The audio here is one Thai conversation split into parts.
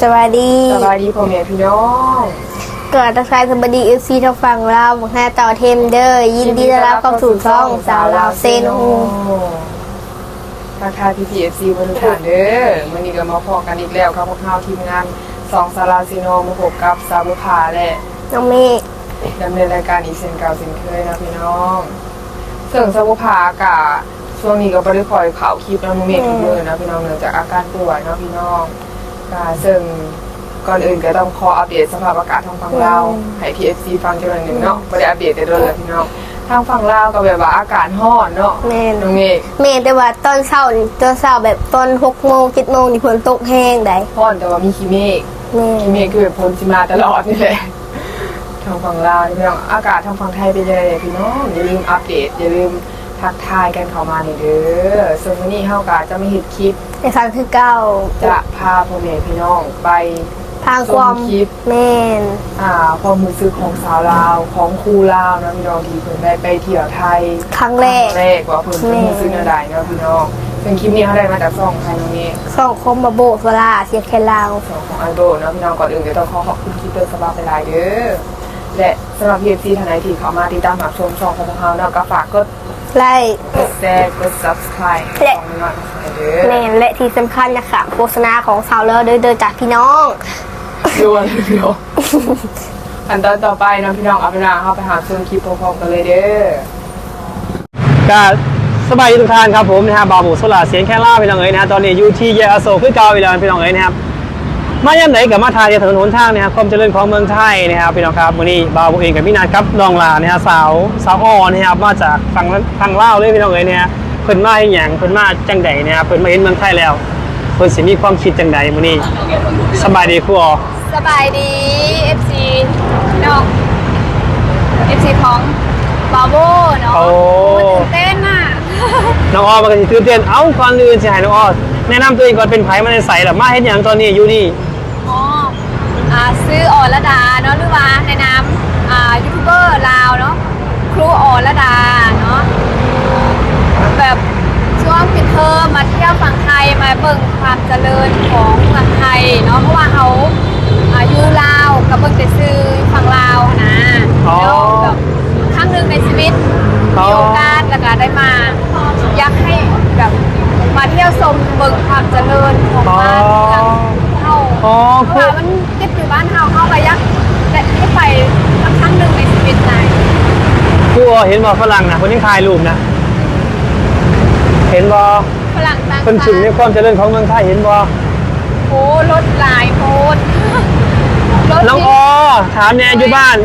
สวัสดีสบายดีพ่อแม่พี่น้องเกิดทักทายสวัสดีเอฟซีทางฝั่งลาวบอกให้ต่อเทมเดอร์ ยินดีต้อนรับเข้าสู่ช่องสาวลาวเซนฮูทักทายพี่พีเอฟซีบริการเด้อวันนี้ก็มาพอกันอีกแล้วครับพวกเราทีมงานสองสาราซีโนมาพบกับสาวบุภาและน้องเมฆดำเนินรายการอีกเช่นเก่าเช่นเคยนะพี่น้องซึ่งสาวบุภากะช่วงนี้ก็บริคอยข่าวคลิปน้องเมฆทุกมือนะพี่น้องเนื่องจากอาการป่วยเนาะพี่น้อง กะซึ่งก่อนอื่นก็ต้องขออัปเดตสภาพอากาศทางฝั่งเราวให้พีเอฟซีฟังจังหน่อยหนึ่งเนาะไม่ได้อัปเดตแต่โดนเลยพี่น้องทางฝั่งลาวก็แบบว่าอากาศร้อนเนาะแม่น น้องเมฆเมฆแต่ว่าตอนเช้านี่ตอนเช้าแบบตอนหกโมงเจ็ดโมงนี่ฝนตกแห้งได้ร้อนแต่ว่ามีขี้เมฆ แม่ขี้เมฆคือแบบพ้นสิมาตลอดนี่แหละ ทางฝั่งลาวนี่พี่น้องอากาศทางฝั่งไทยเป็นยังไงเนี่ยพี่น้องอย่าลืมอัปเดตอย่าลืมทักทายกันเข้ามาหน่อยเด้อส่วนวันนี้เฮากาจะไม่เห็นคลิป ในครั้งที่เก้าจะพาพ่อแม่พี่น้องไป ทางความชมคลิป แม่น อ่าความรู้สึกของสาวลาวของครูลาวนะพี่น้องที่เพิ่นได้ไปเที่ยวไทยครั้งแรกแรกว่าเพิ่นเป็นรู้สึกอะไรเนาะพี่น้องซึ่งคลิปนี้เขาได้มาจากช่องใครน้องนี้ สองคมมาโบสลาเสียงแค่ลาวช่องของไอโบเนาะพี่น้องก่อนอื่นเดี๋ยวต้องขอขอบคุณคลิปเตอร์สบายไปหลายเด้อและสำหรับ PFC ท่านไหนที่เข้ามาติดตามรับชมช่องของพวกเราเนาะก็ฝากกด ไล่กดแชร์กด subscribe และช่องนี้หน่อยเด้อแม่นและที่สำคัญนะคะโฆษณาของสาวเลอเดินเดินจากพี่น้อง ด่วนเดี๋ยวขั้นตอนต่อไปเนาะพี่น้องเอาเวลาเข้าไปหาชมคลิปพร้อมๆกันเลยเด้อ ก็สบายดีทุกท่านครับผมนะฮะบาวหมูโซลาเสียงแค่ล่าพี่น้องเอ๋ยนะฮะตอนนี้อยู่ที่แยกอโศกคือเก่าพี่น้องพี่น้องเอ๋ยนะครับ มาย่ำไหนกับมาทายถนนหนทางนะครับความเจริญของเมืองไทยนะครับพี่น้องครับวันนี้บาวผมเองกับพี่นัทครับน้องลานะฮะสาวสาวอ่อนนะครับมาจากฝั่งฝั่งลาวเลยพี่น้องเอ๋ยเนี่ยเพิ่นมาเห็นหยังเพิ่นมาจังใดนะครับเพิ่นมาเห็นเมืองไทยแล้วเพิ่นสิมีความคิดจังใดมื้อนี้สบายดีครูอ๋อสบายดี FC พี่น้อง FC ของบาโบเนาะโอ้ตื่นเต้นอะน้องอ้อมันก็สิตื่นเต้นเอ้าก่อนอื่นสิให้น้องอ้อแนะนำตัวเองก่อนเป็นไผมาในใสหรอมาเฮ็ดหยังตอนนี้อยู่นี่อ๋อ อ่าซื้อออระดาเนาะหรือว่าในนามอ่ายูทูบเบอร์ลาวเนาะครูออระดาเนาะแบบช่วงปิดเทอมมาเที่ยวฝั่งไทยมาเบิ่งความเจริญของเมืองไทยเนาะเพราะว่าเขาอาอยุลาวกับเบิ่งแต่ซื้อฝั่งลาวนะอ๋อ แล้วแบบครั้งหนึ่งในชีวิตอ๋อมีโอกาสแล้วก็ได้มาอยากให้แบบมาเที่ยวชมเบิ่งความเจริญของบ้านเมืองเฮา อ๋อเพราะว่ามันติดอยู่บ้านเฮาเฮาก็อยากได้ให้ไปสักครั้งหนึ่งในชีวิตนายครูเห็นบ่ฝรั่งนะคนที่ถ่ายรูปนะ เห็นบ่ฝรั่งต่างคนถึงในชาติความเจริญของเมืองไทยเห็นบ่โอ้รถหลายโพดรถน้องที่ออถามแน่อยู่บ้าน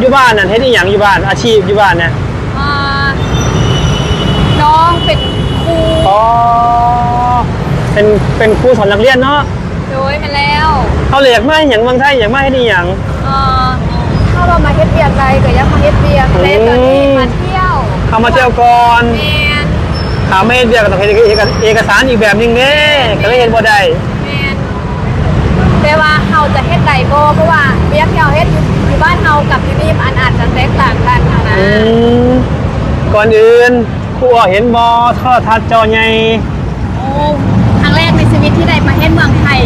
อยู่บ้านน่ะเฮ็ดอีหยังอยู่บ้าน อาชีพอยู่บ้านน่ะอ่าน้องเป็นครูอ๋อเป็นเป็นครูสอนนักเรียนเนาะ โดยมาแล้วเขาเลยอยากมาเฮ็ดหยังเมืองไทยอยากมาเฮ็ดอีหยังเอ่อถ้าเรามาเฮ็ดเบียร์ไรก็อยังมาเฮ็ดเบียร์เล่นตอนนี้มาเที่ยวเขามาเที่ยวก่อนแมนถามไม่เฮ็ดเบียร์ก็ต้องเฮ็ดเอกเอกสารอีกแบบหนึงเด้ก็เลยเฮ็ดบ่ได้แมนแต่ว่าเฮาจะเฮ็ดใดบ่เพราะว่าเบียร์ที่เฮาเฮ็ดอยู่อยู่บ้านเฮากับที่นี่มันอาจจะแตกต่างกันนะอืมก่อนอื่นครูเห็นบ่โทรทัศน์จอใหญ่โอ้ครั้งแรกใน ชีวิตที่ได้มาเฮ็ดเมืองไทย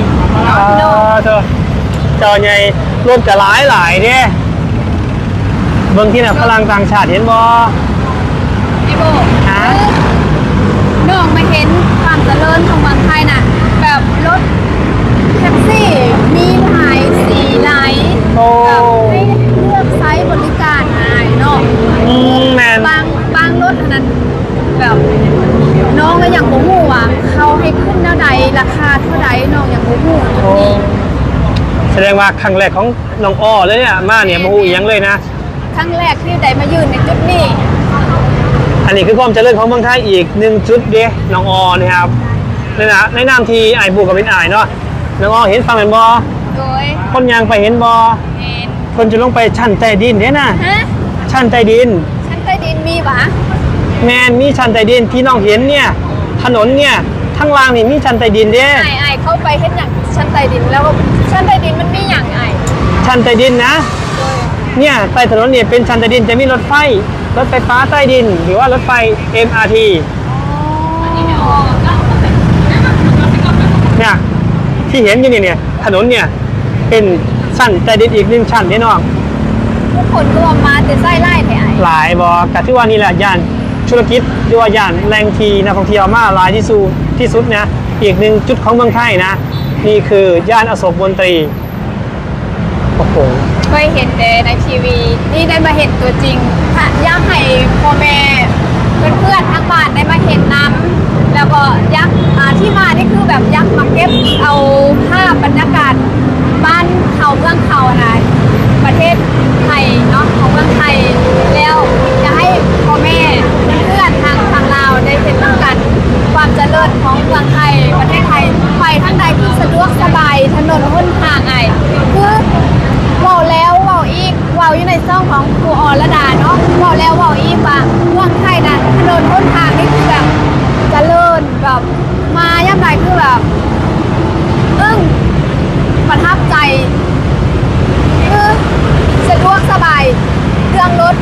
อ่าโนเธอจอใหญ่รวมจะหลายหลายเด้เบิ่งที่น่ะฝรั่งต่างชาติเห็นบ่ไอ้โบฮะน้องมาเห็นความเจริญของเมืองไทยน่ะ แบบรถแท็กซี่มีหลายสีหลายโอ้แบบให้เลือกไซส์บริการหายเนาะอืมแมนบางบาง รถอันนั้นแบบน้องก็ยังบ่ฮู้ว่าเขาให้ขึ้นเท่าใดราคาเท่าใดน้องยังบ่ฮู้จุดโอ้นี้แสดงว่าครั้งแรกของน้องอ้อเลยเนี่ยมาเนี่ยบ่ฮู้อีหยังเลยนะ ครั้งแรกที่ได้มายืนในจุดนี้อันนี้คือความเจริญของเมืองไทยอีกหนึ่งจุดเด้น้องอ้อนะครับในนะในนามที่ไอ้ายบูกับเป็นอ้ายเนาะน้องอ้อเห็นฟังแม่นบ่โดยคนยางไปเห็นบ่เห็นคนจะลงไปชั้นใต้ดินเด้นะฮะชั้นใต้ดินชั้นใต้ดินมีปะ แมนมีชั้นใต้ดินที่น้องเห็นเนี่ย ถนนเนี่ยข้างล่างนี่มีชั้นใต้ดินเด้ไอ้ไอ้เข้าไปเฮ็ดหยังชั้นใต้ดินแล้วก็ชั้นใต้ดินมันมีหยังไอ้ชั้นใต้ดินนะโดยเนี่ยใต้ถนนเนี่ยเป็นชั้นใต้ดินจะมีรถไฟรถไฟฟ้าใต้ดิน หรือว่ารถไฟ MRT เนี่ยที่เห็นอยู่นี่เนี่ยถนนเนี่ยเป็นชั้นใต้ดินอีกหนึ่งชั้นนี่น้องทุกคนรวมมาแต่ไส้ไล่แถไอหลายบอกกับที่ว่านี่แหละย่าน ธุรกิจหรือว่าย่านแหล่งทีนักท่องเที่ยวมาหลายที่สุดที่สุดนะอีกหนึ่งจุดของเมืองไทยนะ นี่คือย่านอโศกมนตรีโอ้โหเคยเห็นแต่ในทีวี นี่ได้มาเห็นตัวจริงถ้าอยากให้พ่อแม่เพื่อนๆทางบ้านได้มาเห็นน้ำแล้วก็ยักอ่าที่มานี่คือแบบยักษ์มาเก็บเอาภาพบรรยากาศบ้านเขาเมืองเขานะประเทศไทยเนาะของเมืองไทยแล้วจะให้พ่อแม่เพื่อนๆทางทางลาวได้เห็นต้องกัน ความเจริญของเมืองไทยประเทศไทยไปทั้งใดที่สะดวกสบายถนนหนทางไอคือเว่าแล้วเว่าอีกเว่าอยู่ในซ่องของครูอรดาเนาะเว่าแล้วเว่าอีกว่าเมืองไทยนะถนนหนทางนี่คือแบบเจริญแบบมาย่ำใดคือแบบอึ้งประทับใจ คือสะดวกสบายเครื่องรถ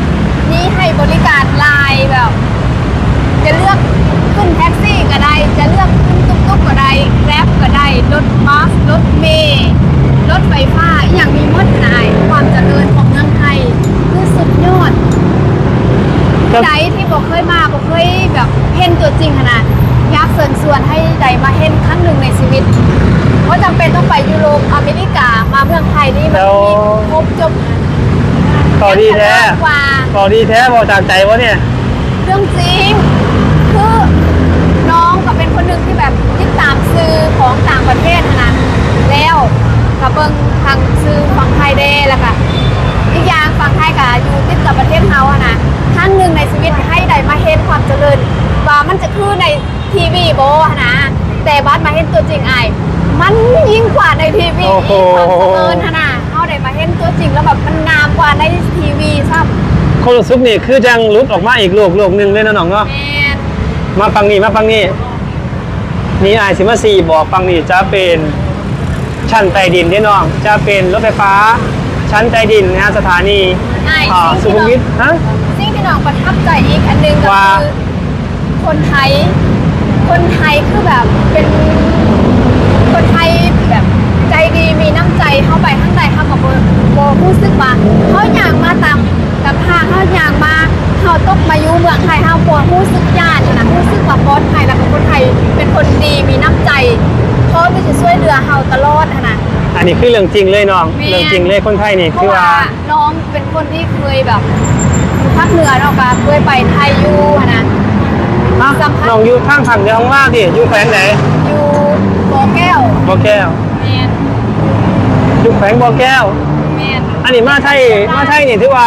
นี้ให้บริการไลน์แบบ จะเลือกขึ้นแท็กซี่ก็ได้ จะเลือกขึ้นตุ๊กตุ๊กก็ได้แกร็บก็ได้ รถบัส รถเมล์รถไฟฟ้าอหย่างมีหมดนายความเจริญของเมืองไทย คือสุดยอด ครับ ใดที่บอกเคยมาบอกเคยแบบเห็นตัวจริงขนาดอยากเชิญชวนให้ใดมาเห็นครั้งหนึ่งในชีวิตว่าจำเป็นต้องไปยุโรปอ เมริกามาเมืองไทยนี่มันแล้ว มีครบจบต่อดีแท้ยังเจริญกว่า ต่อดีแท้บอกจากใจวะเนี่ย เรื่องจริง คือน้องก็เป็นคนหนึ่งที่แบบติดตามซื้อของต่างประเทศนะแล้วกับเบิงทางซื้อฝั่งไทยเด้แล้วก็อีกอย่างฝั่งไทยกับอยู่ติดกับประเทศเขาอะนะครั้งหนึ่งในชีวิตให้ได้มาเห็นความเจริญว่ามันจะคือในทีวีโบอะนะแต่บัสมาเห็นตัวจริงไอ้าย มันยิ่งกว่าในทีวีโอ้โห ความเจริญอะนะเขาได้มาเห็นตัวจริงแล้วแบบมันงามกว่าในทีวีซ้ำคนรู้สึกนี่คือจังหลุดออกมาอีกโลกโลกหนึ่งเลยนะน้องเนาะ แมนมาฟังนี่มาฟังนี่นี่ไอซิมาซีบอกฟังนี่จะเป็นชั้นใต้ดินนี่น้อง จะเป็นรถไฟฟ้า ชั้นใต้ดินนะฮะสถานีไอ้อ่าสุสิ่งขุมที่วิทน้องฮะ สิ่งที่น้องประทับใจอีกอันหนึงก็ว่า คือคนไทย คนไทยคือแบบเป็นคนไทยแบบใจดี มีน้ำใจเข้าไปข้างในเขากับโบรู้สึกว่าเขาอยากมาตามตามทางเขาอยากมาเขาตกมาอยู่เมืองไทยเขาปวดรู้สึกญาตินะรู้สึกว่าคนไทยแล้วก็คนไทยเป็นคนดีมีน้ำใจเขาจะช่วยเหลือเขาตลอดนะอันนี้คือเรื่องจริงเลยน้องแม่เรื่องจริงเลยคนไทยนี่เพคือราะว่าว่าน้องเป็นคนที่เคยแบบอยู่ภาคเหนือเนาะค่ะเคยไปไทยอยู่อะนะฮะสัมภาษณ์น้องอยู่ข้างทางเดียวของว่าดิอยู่แขวงไหนอยู่บ่อแก้วบ่อแก้วแมน อยู่แขวงบ่อแก้ว แมนอันนี้มาไทยมาไทยนี่ที่ว่า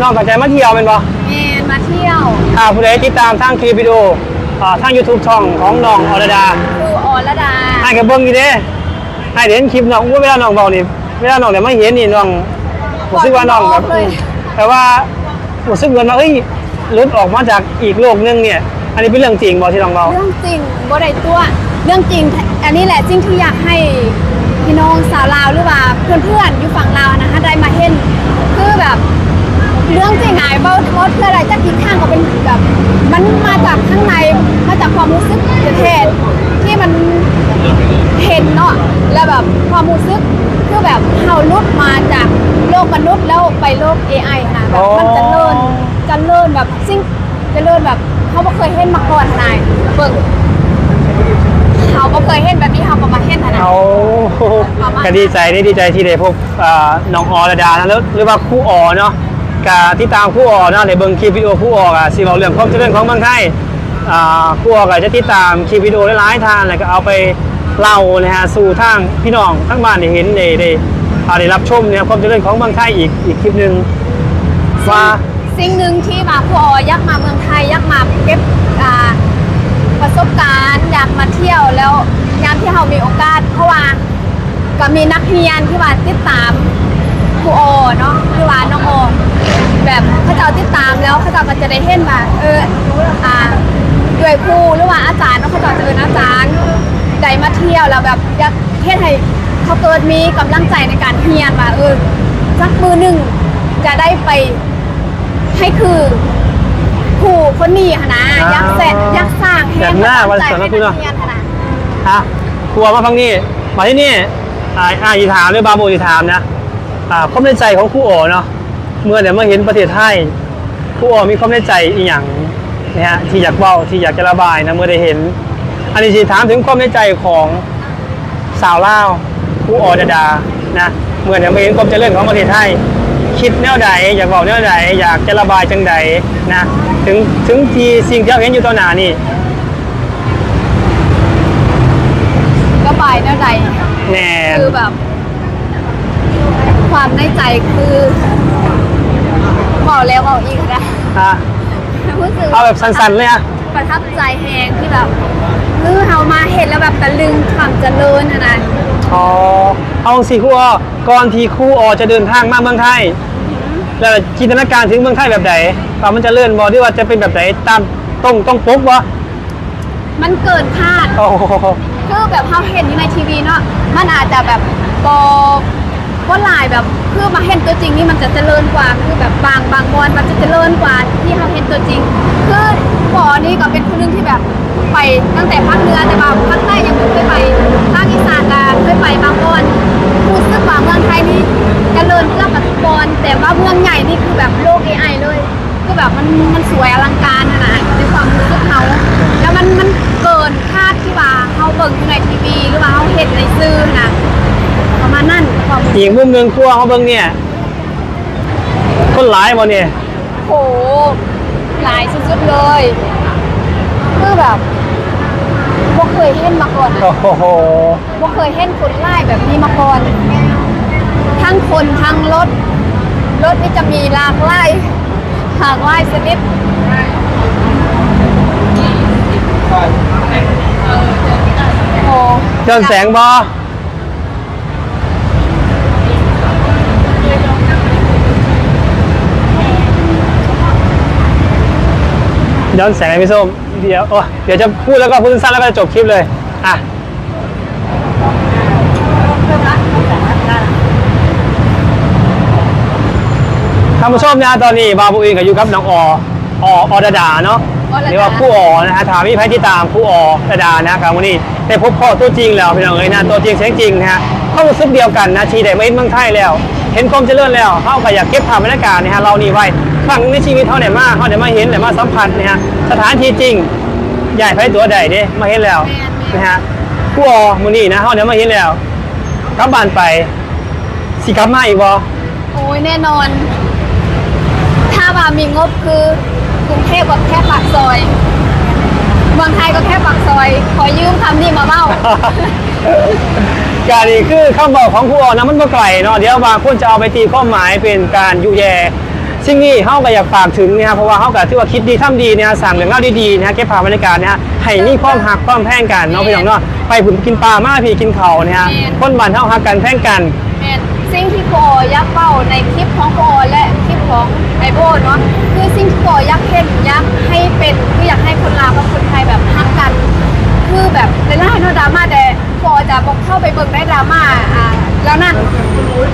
น้องกับใจมาเที่ยวเป็นบ่แมนมาเที่ยวถ้าผู้ใดติดตามทางคลิปวิดีโออ่าทาง YouTube ช่องของน้องอรดาคือออระดาไอ้กับเบิ้งอยู่เด้ไอ้เดี๋ยวเห็นคลิปน้องว่าเวลาน้องเบานี่เวลาน้องแต่ไม่เห็นนี่น้องรู้สึกว่าน้องแบบเลยแต่ว่ารู้สึกเหมือนว่าเอ้ยหลุดออกมาจากอีกโลกนึงเนี่ย อันนี้เป็นเรื่องจริงบอกที่น้องเบาเรื่องจริงบ่ได้ตัวเรื่องจริงอันนี้แหละจริงที่อยากให้ พี่น้องสาวลาวหรือว่าเพื่อนๆอยู่ฝั่งลาวนะคะได้มาเห็นคือแบบเรื่องจริงไงเบ้าเพื่ออะไรจะกินข้างก็เป็นแบบมันมาจากข้างในมาจากความรู้สึกเทศที่มันเห็นเนาะแล้วแบบความรู้สึกคือแบบเราลุดมาจากโลกมนุษย์แล้วไปโลก AI นะแบบมันจะเลิญจะเลิญแบบซิ่งจะเลิญแบบเขาไม่เคยเห็นมาก่อนนายเบิ่ง เขาไม่เคยเห็นแบบนี้เขาก็มาเห็นนะเอาก็ดีใจได้ดีใจที่ได้พบอ่าน้องอรดานะแล้วหรือว่าครู่ออเนาะกาที่ตามครู่ออเนาะในเบิ้งคลิปวิดีโอครู่ออกอะสิเราเรื่องความเจริญของเมืองไทยอ่าครู่ออก็จะติดตามคลิปวิดีโอหลายๆทางแล้วก็เอาไปเล่านะฮะสู่ทางพี่น้องทั้งบ้านได้เห็นได้ได้อ่าได้รับชมเนี่ยความเจริญของเมืองไทยอีกอีกคลิปหนึ่งว่า สิ่งหนึ่งที่มาผู้ออยักมาเมืองไทยยักมาเก็บอ่าประสบการณ์อยากมาเที่ยวแล้วยามที่เรามีโอกาส เพราะว่าก็มีนักเรียนที่ว่าติดตามครูออเนาะหรือว่าน้องออแบบเขาจ้าติดตามแล้วเขาจ้าก็จะได้เห็นว่าเอออ่าด้วยครูหรือว่าอาจารย์เนาะเขาเจ้าจะเป็นอาจารย์ได้มาเที่ยวแล้วแบบอยากเฮ็ดให้เขาเกิดมีกำลังใจในการเรียนว่าเออสักมือหนึ่งจะได้ไปให้คือ ผู้คนนี้ค่ะนะอ่ายัยักษ์เสร็จยักษ์สร้างแบบหน้าวันเสาร์นะคุณเนอะให้นักเรียนค่ะนะฮะครัวมาฟังนี่มาที่นี่อ่าอ่าอีถามด้วยบาโบอีถามนะอ่าความในใจของครู่โอเนาะเมื่อเนี่ยมาเห็นประเทศไทยครู่โอมีความในใจอีหยังนะฮะที่อยากเว้าที่อยากจะระบายนะเมื่อได้เห็น อันนี้สิถามถึงความในใจของสาวลาวครู่โอดาดานะเมื่อเนี่ยมาเห็นความเจริญของประเทศไทย คิดแนวใดอยากบอกแนวใดอยากจะระบายจังใดนะ ถึงถึงที่สิ่งที่เราเห็นอยู่ต่อหน้านี่ก็ไปแนวใดแน่นคือแบบ ความในใจคือบอกแล้วบอกอีกนะอะรู้สึกเอาแบบสั้นๆเลยอะประทับใจแหงที่แบบคือเฮามาเห็นแล้วแบบตะลึงความเจริญนะนะอ๋อเอาสิครูออก่อนที่ครูออจะเดินทางมาเมืองไทย แล้วจินตนาการถึงเมืองไทยแบบไหนว่ามันจะเลื่อนบอหรือว่าจะเป็นแบบไหนตามต้องต้องปุ๊บวะมันเกินคาด โอ้โหคือแบบเราเห็นอยู่ในทีวีเนาะ มันอาจจะแบบบอว่าลายแบบคือมาเห็นตัวจริงนี่มันจะเจริญกว่าคือแบบบางบางบอนมันจะเจริญกว่าที่เราเห็นตัวจริง คือปอนี่ก็เป็นคนหนึงที่แบบไปตั้งแต่ภาคเหนือแต่ว่าภาคใต้ยังไม่เคยไปภาคอีสานก็เอีกมุมหนึ่งครูเขาเบิ่งเนี่ย คนหลายบ่เนี่ยโหหลายสุดๆเลยคือแบบบ่เคยเห็นมาก่อนอะ โอ้โหบ่เคยเห็นคนไล่แบบนี้มาก่อน ทั้งคนทั้งรถ รถนี่จะมีหลากหลายหลากหลายชนิดโอ้ย้อนแสงบอ ย้อนแสงไหมพี่ส้มเดี๋ยวโอ้เดี๋ยวจะพูดแล้วก็พูดสั้นๆแล้วก็จะจบคลิปเลยอะท่านผู้ชมนะตอนนี้บาบูอินกับอยู่กับน้องออออดาดาเนาะออดาดาเรียกว่าผู้ออนะฮะถามพี่ไพที่ตามผู้ออดาดานะครับวันนี้ได้พบพ่อตัวจริงแล้วพี่น้องเอ้ยนะตัวจริงเสียงจริงนะฮะเข้ารู้สึกเดียวกันนะทีได้มาเห็นเมืองไทยแล้ว เห็นความเจริญแล้วเขาก็อยากเก็บภาพบรรยากาศนะฮะเรานี่ไว้ ครั้งในชีวิตเขาเนี่ยมาเขาได้มาเห็นได้มาสัมผัสนะฮะสถานที่จริงใหญ่ไพตัวใดเด้มาเห็นแล้วนะฮะผู้ออมือนี้นะเขาได้มาเห็นแล้วกลับบ้านไปสิกลับมาอีกบ่โอ้ยแน่นอน ถ้าว่ามีงบคือกรุงเทพก็แค่ปากซอยเมืองไทยก็แค่ปากซอย ขอยืมคำนี้มาเบ้าการนี้คือคำบอกของครูออนะมันก็ไกลเนาะเดี๋ยวบางคนจะเอาไปตีข้อหมายเป็นการยุแย สิ่งนี้เฮาก็อยากฝากถึงเนี่ยครับเพราะว่าเฮาก็ถือว่าคิดดีทำดีเนี่ยสั่งเรื่องเล่าดีๆนะฮะเก็บภาพบรรยากาศนะฮะให้มีความหักความแพงกันเนาะพี่น้องเนาะไปผุนกินปลามาพี่กินเขาเนี่ยฮะแม่นคนบ้านเฮาหักกันแพงกัน แมนสิ่งที่โปยักเป้าในคลิปของโปและคลิปของไอโบเนาะคือสิ่งที่โปยักเห็นยักให้เป็นคืออยากให้คนลาวกับคนไทยแบบฮักกัน คือแบบในล่าเนาะดราม่าแต่โปจะบอกเข้าไปเบิ่งได้ดราม่าอ่า แล้วนั่น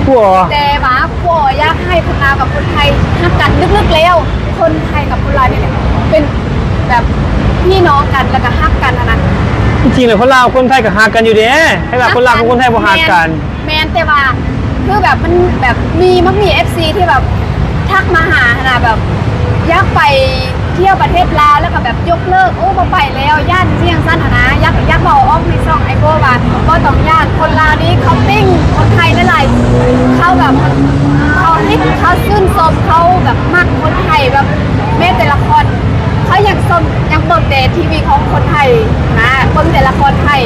ครูออแต่ว่าโปอยากให้คนลาวกับคนไทยฮักกันลึกๆแล้ว คนไทยกับคนลาวเนี่ยเป็นแบบพี่น้องกันแล้วก็ฮักกันอะนะจริงๆเลยคนลาวคนไทยก็หักกันอยู่เด้ให้แบบคนลาวกับคนไทยบ่หักกัน แมนแต่ว่าคือแบบมันแบบมีมักมี FC ที่แบบทักมาหาขนาดแบบอยากไป เที่ยวประเทศลาวแล้วก็แบบยกเลิกโอ้มาไปแล้วย่านเชียงสั้นอะนะยากอยากบอกออกในช่องไอโก้ว่าก็ต้องย่านคนลาวนี้เขาปิ้งคนไทยได้หลายเขาแบบเขาฮิตเขาชื่นชมเขาแบบมักคนไทยแบบแม้แต่ละคนเขายังชมยังเบิ่งแต่ทีวีของคนไทยนะเบิ่งแต่ละครไทย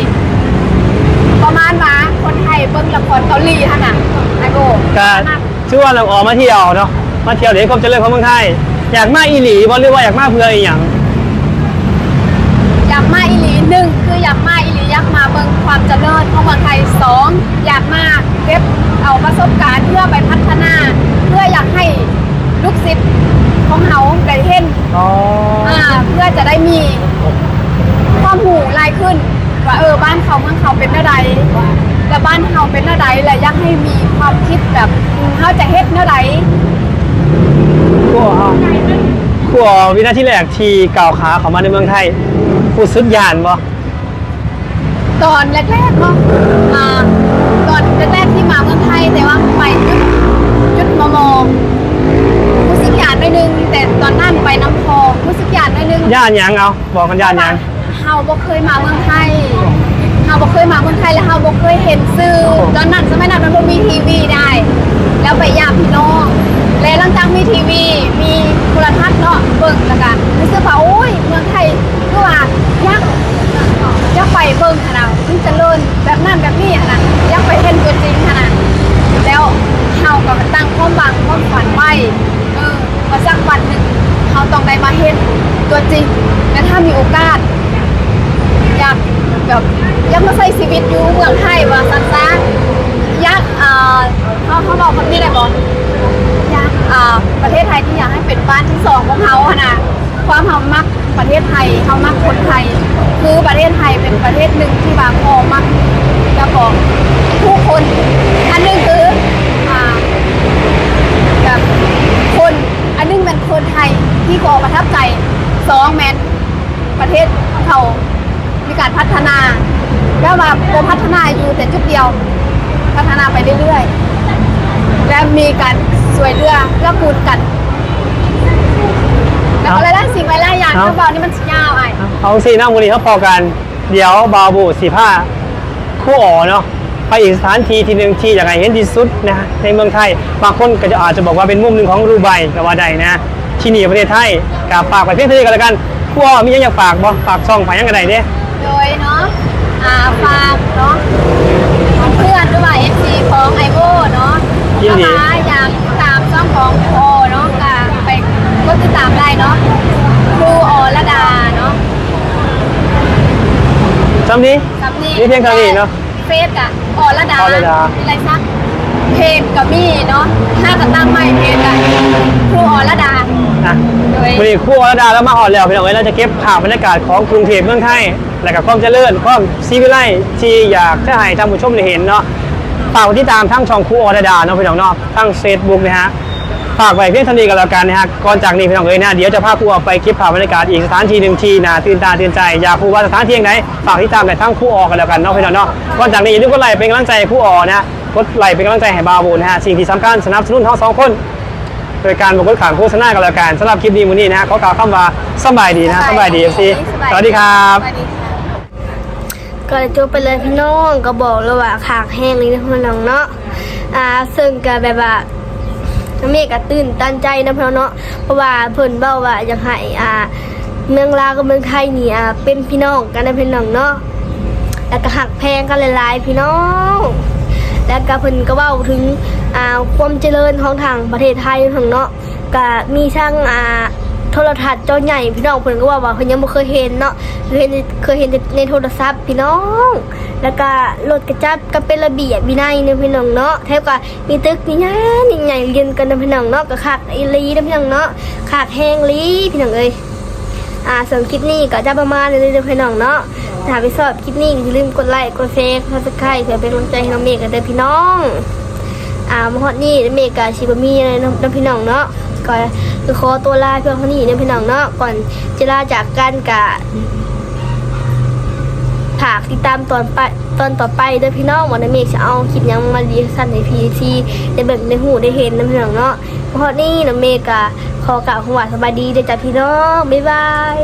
ประมาณว่าคนไทยเบิ่งละครเกาหลีท่านน่ะไอโก้ก็ชื่อว่าเราออกมาเที่ยวเนาะมาเที่ยวเดี๋ยวความเจริญของเมืองไทย อยากมาอีหลีบ่หรือว่าอยากมาเพื่ออีหยังอยากมาอีหลีหนึ่งคืออยากมาอีหลีอยากมาเบิ่งความเจริญของเมืองไทยสองอยากมาเก็บเอาประสบการณ์เพื่อไปพัฒนา เพื่ออยากให้ลูกศิษย์ของเขาได้เห็นอ๋ออ่าเพื่อจะได้มีความหูลายขึ้นว่าเออบ้านเขาเมืองเขาเป็นอะไรแต่บ้านเขาเป็นอะไรและอยากให้มีความคิดแบบเขาจะเฮ็ดเท่าไรครัว ครัววินาทีแรกที่ก่าวขาเขามาในเมืองไทยผู้สุดยานบ่ตอนแรกๆเนาะอ่าตอนแรกๆที่มาเมืองไทยแต่ว่าไปจุดจุดมอมอรู้สึกหยาดหน่อยนึง แต่ตอนนั้นไปน้ำพองรู้สึกหยาดหน่อยนึงย่านหยังเอาบอกกันย่านหยังเฮาบ่เคยมาเมืองไทยเฮาบ่เคยมาเมืองไทยแล้วเฮาบ่เคยเห็นสื่อตอนนั้นสมัยนั้นมันบ่มีทีวีได้ แล้วไปยามพี่น้อง แล้วหลังจากมีทีวี มีโทรทัศน์เนาะเบิ่งแล้วกันรู้สึกว่าโอ้ยเมืองไทยคือว่ายักยากไปเบิ่งขนาดมันเจริญแบบนั้นแบบนี้ขนาดยากไปเห็นตัวจริงขนาดแล้วเฮาก็ตั้งความหวังความฝันไว้เออว่าสักวันหนึ่งเฮาต้องได้มาเห็นตัวจริงและถ้ามีโอกาสอยากแบบอยากมาใช้ชีวิตอยู่เมืองไทยว่าซันซะอยากเอ่าเขาเขาบอกคำนี้เลยบ อ่าประเทศไทยที่อยากให้เป็นบ้านที่สองของเขาอะนะความเฮามักประเทศไทยเฮามักคนไทย คือประเทศไทยเป็นประเทศหนึ่งที่บางพอมักจะบอกผู้คน อันหนึงคืออ่าแบบคนอันหนึงเป็นคนไทยที่ขอประทับใจสองแมน ประเทศเขามีการพัฒนาแล้วมาโพัฒนาอยู่แต่จุดเดียว พัฒนาไปเรื่อยๆ และมีการสวยเรือเพื่อกูลกัน แล้วก็หลายๆสิ่งหลายๆอย่าง เอ้า ที่บอกนี่มันยาวไอ้ เอาสิน้ามูลนี้เขาพอกัน เดี๋ยวบาวบูสีผ้าคู่อ๋อเนาะไปอีกสถานที่ที่หนึ่งที่อยากให้เห็นที่สุดนะในเมืองไทยบางคนก็จะอาจจะบอกว่าเป็นมุมหนึ่งของรูไบก็ว่าได้นะ ที่นี่ประเทศไทยกับฝากไปเพียงเท่านี้กันแล้วกันคู่อ๋อมีหยังอยากฝากบ่ฝากช่องฝากหยังกันได้เด้โดยเนาะอ่าฝากเนาะเพื่อนด้วยเอฟซีของไอโอเนาะยินดีถ้าอยากติดตามช่องของครูโอเนาะก็ไปกดติดตามได้เนาะครูโอระดาเนาะ จำนี้ซับนี่นี่เพียงเท่านี้เนอะเฟซอะออระดาอรดาอะไรซักเพจกับมี่เนาะถ้ากับตั้งใหม่เพจอะครูออระดาอะโดยวันนี้คู่อ๋อระดาแล้วมาหอดแล้วพี่น้องเอ้ยเราจะเก็บภาพบรรยากาศของกรุงเทพเมืองไทยและกับความเจริญความซีวิไลที่อยากจะให้ท่านผู้ชมได้เห็นเนาะฝากกดติดตามทั้งช่องครูออดาดาเนาะพี่น้องเนาะทั้งเฟซบุ๊กนะฮะ ฝากไว้เพียงเท่านี้กันแล้วกันนะฮะก่อนจากนี้พี่น้องเอ้ยนะเดี๋ยวจะพาครูออไปคลิปภาพบรรยากาศอีกสถานที่หนึ่งที่น่าตื่นตาตื่นใจอยากรู้ว่าสถานที่ไหนฝากติดตามในทั้งครูออกันแล้วกันเนาะพี่น้องเนาะก่อนจากนี้อย่าลืมกดไลค์เป็นกำลังใจให้ครูออนะฮะกดไลค์เป็นกำลังใจให้บาบูนะฮะสิ่งที่สำคัญสนับสนุนทั้งสองคนโดยการบอกกดขางโฆษณากันแล้วกันสำหรับคลิปนี้มื้อนี้นะฮะขอกล่าวคำว่าสำบายดีนะฮะสำบายดีเอฟซีสวัสดีครับสวัสดีค่ะก็เลยจบไปเลยพี่น้องก็บอกเลยว่าขากแห้งเลยนะพี่น้องเนาะอ่าซึ่งก็แบบว่า เมฆก็ตื่นตันใจนะเพราะเนาะเพราะว่าเพิ่นเบ้าว่าอยากให้อ่าเมืองลาวกับเมืองไทยนี่อ่าเป็นพี่น้องกันนะพี่น้องเนาะแล้วก็หักแพงกันหลายๆพี่น้อง แล้วก็เพิ่นก็เว้าถึงอ่าความเจริญของทางประเทศไทยของเนาะก็มีช่างอ่า โทรทัศน์จอใหญ่พี่น้องเพิ่นก็ว่าว่าเพิ่นยังบ่เคยเห็นเนาะเคยเห็นเคยเห็นในโทรศัพท์พี่น้อง แล้วก็รถกระจับก็เป็นระเบียบวินัยเนะพี่น้องเนาะแถวก็มีตึกใหญ่ๆใหญ่เรียนกันนะพี่น้องเนาะก็คักอีหลีนะพี่น้องเนาะคักแฮงลีพี่น้องเอ้ยอ่าส่วนคลิปนี้ก็จะประมาณนี้เลยเด้อพี่น้องเนาะถ้าไปชอบคลิปนี้อย่าลืมกดไลค์กดแชร์กดซับสไครต์เพื่อเป็นกำลังใจให้น้องเมฆกันเด้อพี่น้องอ่ามาฮอดนี่เมฆกับชิบะมีอะไรเนาะพี่น้องเนาะ ก็คือขอตัวลาเพียงเท่านี้เด้อพี่น้องเนาะก่อนจะลาจากกันกะผากติดตามตอนไปตอนต่อไปเด้อพี่น้องวันนี้เมฆจะเอาคลิปยังมาดีสั้นในพีทีได้เบิ่งได้หูได้เห็นนพี่น้องเนาะเพราะนี่น้องเมฆอะขอกล่าวคำว่าสบายดีเด้อจ้ะพี่น้องบ๊ายบาย